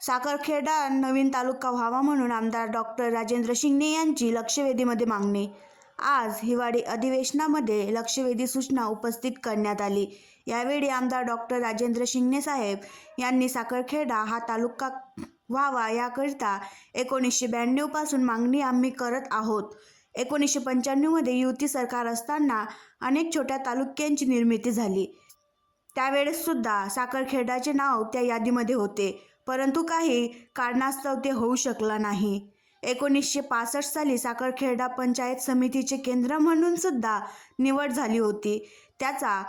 साखरखेडा नवीन तालुका व्हावा म्हणून आमदार डॉक्टर राजेंद्र शिंगणे यांची लक्षवेधीमध्ये मागणी. आज हिवाळी अधिवेशनामध्ये लक्षवेधी सूचना उपस्थित करण्यात आली. यावेळी आमदार डॉक्टर राजेंद्र शिंगणे साहेब यांनी साखरखेडा हा तालुका व्हावा याकरिता एकोणीसशे ब्याण्णवपासून मागणी आम्ही करत आहोत. एकोणीसशे पंच्याण्णवमध्ये युती सरकार असताना अनेक छोट्या तालुक्यांची निर्मिती झाली. त्यावेळेस सुद्धा साखरखेडाचे नाव त्या यादीमध्ये होते. परंतु काही कारणास्तव ते होऊ शकला नाही. एकोणीसशे पासष्ट साली साखरखेडा पंचायत समितीचे केंद्र म्हणून सुद्धा निवड झाली होती. त्याचा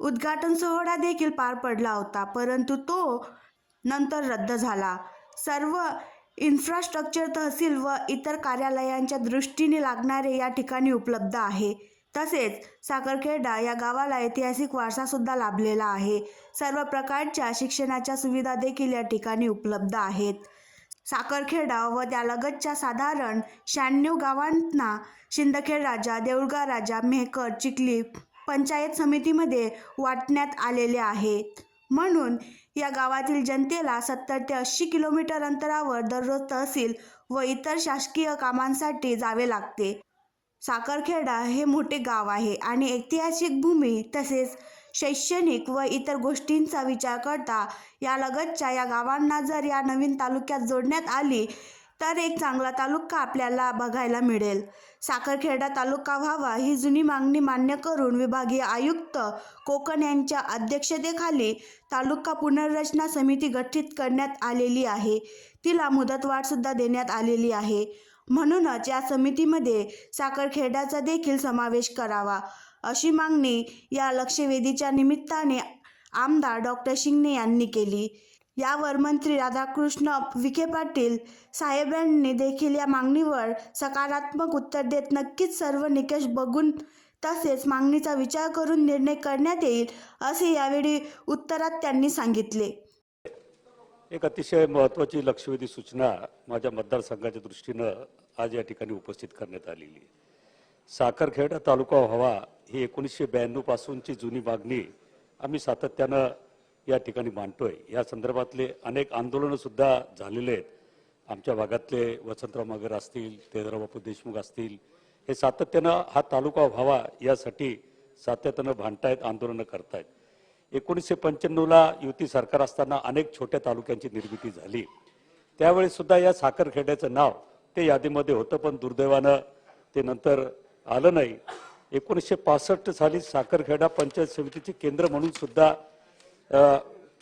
उद्घाटन सोहळा देखील पार पडला होता परंतु तो नंतर रद्द झाला. सर्व इन्फ्रास्ट्रक्चर तहसील व इतर कार्यालयांच्या दृष्टीने लागणारे या ठिकाणी उपलब्ध आहे. तसेच साखरखेडा या गावाला ऐतिहासिक वारसासुद्धा लाभलेला आहे. सर्व प्रकारच्या शिक्षणाच्या सुविधा देखील या ठिकाणी उपलब्ध आहेत. साखरखेडा व त्यालगतच्या साधारण शहाण्णव गावांना शिंदखेड राजा देऊळगा राजा मेहकर चिखली पंचायत समितीमध्ये वाटण्यात आलेले आहेत म्हणून या गावातील जनतेला सत्तर ते ऐंशी किलोमीटर अंतरावर दररोज तहसील व इतर शासकीय कामांसाठी जावे लागते. साखरखेडा हे मोठे गाव आहे आणि ऐतिहासिक भूमी तसेच शैक्षणिक व इतर गोष्टींचा विचार करता या लगतच्या या गावांना जर या नवीन तालुक्यात जोडण्यात आली तर एक चांगला तालुका आपल्याला बघायला मिळेल. साखरखेडा तालुका व्हावा ही जुनी मागणी मान्य करून विभागीय आयुक्त कोकण यांच्या अध्यक्षतेखाली तालुका पुनर्रचना समिती गठीत करण्यात आलेली आहे. तिला मुदतवाढसुद्धा देण्यात आलेली आहे. म्हणूनच या समितीमध्ये साखरखेड्याचा देखील समावेश करावा. अशी मागणी या लक्षवेधीच्या निमित्ताने आमदार डॉक्टर शिंगणे यांनी केली. यावर मंत्री राधाकृष्ण विखे पाटील साहेबांनी देखील या मागणीवर सकारात्मक उत्तर देत नक्कीच सर्व निकष बघून तसेच मागणीचा विचार करून निर्णय करण्यात येईल असे यावेळी उत्तरात त्यांनी सांगितले. एक अतिशय महत्त्वाची लक्षवेधी सूचना माझ्या मतदारसंघाच्या दृष्टीनं आज या ठिकाणी उपस्थित करण्यात आलेली साखरखेडा तालुका व्हावा ही एकोणीसशे ब्याण्णव पासूनची जुनी मागणी आम्ही सातत्यानं या ठिकाणी मांडतोय. या संदर्भातले अनेक आंदोलनं सुद्धा झालेले आहेत. आमच्या भागातले वसंतराव मगर असतील तेजराव बापू देशमुख असतील हे सातत्यानं हा तालुका व्हावा यासाठी सातत्यानं भांडतायत आंदोलनं करतायत. एकोणीसशे पंच्याण्णवला युती सरकार असताना अनेक छोट्या तालुक्यांची निर्मिती झाली. त्यावेळी सुद्धा या साखरखेड्याचं नाव ते यादीमध्ये होतं पण दुर्दैवानं ते नंतर आलं नाही. एकोणीसशे पासष्ट साली साखरखेडा पंचायत समितीचे केंद्र म्हणून सुद्धा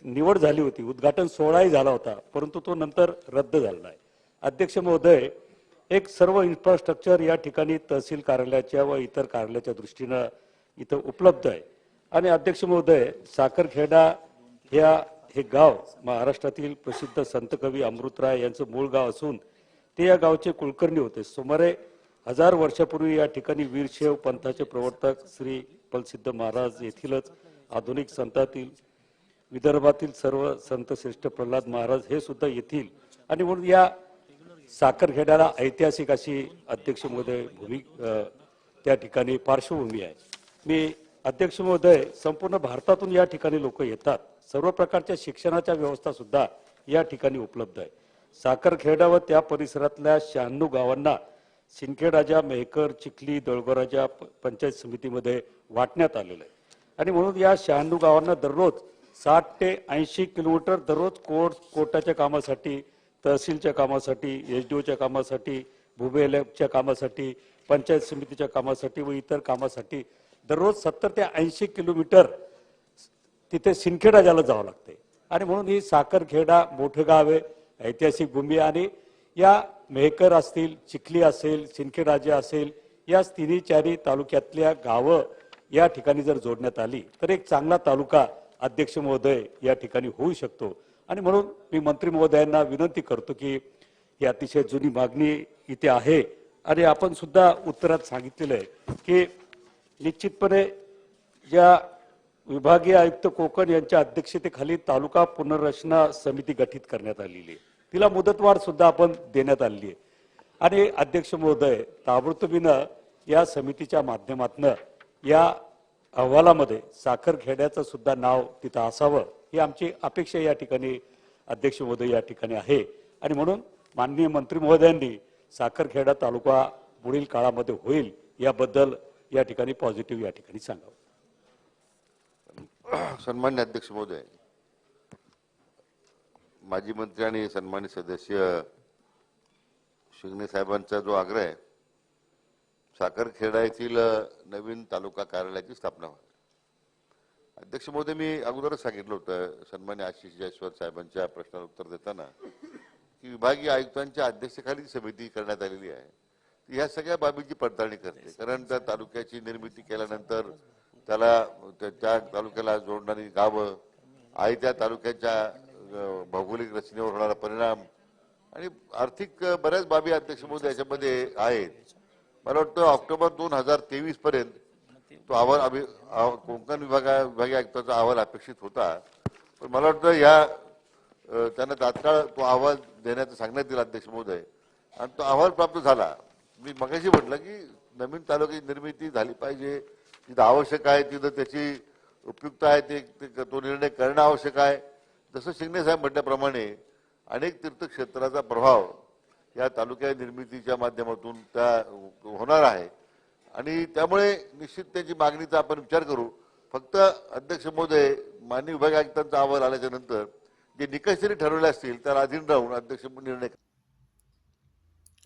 निवड झाली होती. उद्घाटन सोहळाही झाला होता परंतु तो नंतर रद्द झाला नाही. अध्यक्ष महोदय एक सर्व इन्फ्रास्ट्रक्चर या ठिकाणी तहसील कार्यालयाच्या व इतर कार्यालयाच्या दृष्टीनं इथं उपलब्ध आहे. आणि अध्यक्ष महोदय साखरखेडा ह्या हे गाव महाराष्ट्रातील प्रसिद्ध संत कवी अमृतराय यांचं मूळ गाव असून ते या गावचे कुलकर्णी होते. सुमारे हजार वर्षापूर्वी या ठिकाणी वीरशैव पंथाचे प्रवर्तक श्री पलसिद्ध महाराज येथीलच आधुनिक संतातील विदर्भातील सर्व संत श्रेष्ठ प्रल्हाद महाराज हे सुद्धा येथील आणि म्हणून या साखरखेड्याला ऐतिहासिक अशी अध्यक्ष महोदय भूमी त्या ठिकाणी पार्श्वभूमी आहे. मी अध्यक्ष महोदय संपूर्ण भारतातून या ठिकाणी लोक येतात. सर्व प्रकारच्या शिक्षणाच्या व्यवस्था सुद्धा या ठिकाणी उपलब्ध आहे. साखरखेडा व त्या परिसरातल्या शहाण्णव गावांना सिंदखेडराजा मेहकर चिखली दळगोराजा पंचायत समितीमध्ये वाटण्यात आलेलं आहे. आणि म्हणून या शहाण्णव गावांना दररोज साठ ते ऐंशी किलोमीटर दररोज कोर्ट कोर्टाच्या कामासाठी तहसीलच्या कामासाठी एस डी ओच्या कामासाठी भूबेलच्या कामासाठी पंचायत समितीच्या कामासाठी व इतर कामासाठी दररोज सत्तर ते ऐंशी किलोमीटर तिथे सिनखेडा ज्याला जावं लागते आणि म्हणून ही साखरखेडा मोठं गाव आहे ऐतिहासिक भूमी आणि या मेहकर असतील चिखली असेल सिनखेडाजे असेल या तिन्ही चारी तालुक्यातल्या गावं या ठिकाणी जर जोडण्यात आली तर एक चांगला तालुका अध्यक्ष महोदय या ठिकाणी होऊ शकतो. आणि म्हणून मी मंत्री महोदयांना विनंती करतो की ही अतिशय जुनी मागणी इथे आहे. आणि आपण सुद्धा उत्तरात सांगितलेलं आहे की निश्चितपणे या विभागीय आयुक्त कोकण यांच्या अध्यक्षतेखाली तालुका पुनर्रचना समिती गठीत करण्यात आलेली आहे. तिला मुदतवाढ सुद्धा आपण देण्यात आलेली आहे. आणि अध्यक्ष महोदय ताबडतोबीनं या समितीच्या माध्यमातनं या अहवालामध्ये साखरखेड्याचं सुद्धा नाव तिथं असावं ही आमची अपेक्षा या ठिकाणी अध्यक्ष महोदय या ठिकाणी आहे. आणि म्हणून माननीय मंत्री महोदयांनी साखरखेडा तालुका पुढील काळामध्ये होईल याबद्दल या ठिकाणी पॉझिटिव्ह या ठिकाणी सांगावं. सन्मान्य अध्यक्ष महोदय माजी मंत्री आणि सन्मानित सदस्य शिंगणे साहेबांचा जो आग्रह आहे साखरखेडा येथील नवीन तालुका कार्यालयाची स्थापना व्हावी. अध्यक्ष महोदय मी अगोदरच सांगितलं होतं सन्मान्य आशिष जयस्वाल साहेबांच्या प्रश्नाला उत्तर देताना की विभागीय आयुक्तांच्या अध्यक्षतेखाली समिती करण्यात आलेली आहे. ह्या सगळ्या बाबीची पडताळणी करते. कारण त्या तालुक्याची निर्मिती केल्यानंतर त्याला त्या तालुक्याला जोडणारी गावं आहे त्या तालुक्याच्या भौगोलिक रचनेवर होणारा परिणाम आणि आर्थिक बऱ्याच बाबी अध्यक्ष महोदय याच्यामध्ये आहेत. मला वाटतं ऑक्टोबर दोन हजार तेवीस पर्यंत तो अहवाल अभि कोकण विभागा विभागीय आयुक्ताचा अहवाल अपेक्षित होता. पण मला वाटतं या त्यांना तात्काळ तो अहवाल देण्याचं सांगण्यात येईल अध्यक्ष महोदय. आणि तो अहवाल प्राप्त झाला. मी मगाशी म्हटलं की नवीन तालुक्याची निर्मिती झाली पाहिजे. तिथं आवश्यक आहे तिथं त्याची उपयुक्त आहे ते तो निर्णय करणं आवश्यक आहे. जसं शिंगणे साहेब म्हटल्याप्रमाणे अनेक तीर्थक्षेत्राचा प्रभाव या तालुक्या निर्मितीच्या माध्यमातून त्या होणार आहे. आणि त्यामुळे निश्चित त्याची मागणीचा आपण विचार करू. फक्त अध्यक्ष महोदय माननीय विभाग आयुक्तांचा अहवाल आल्याच्यानंतर जे निकष जरी ठरवले असतील त्याला अधीन राहून अध्यक्ष निर्णय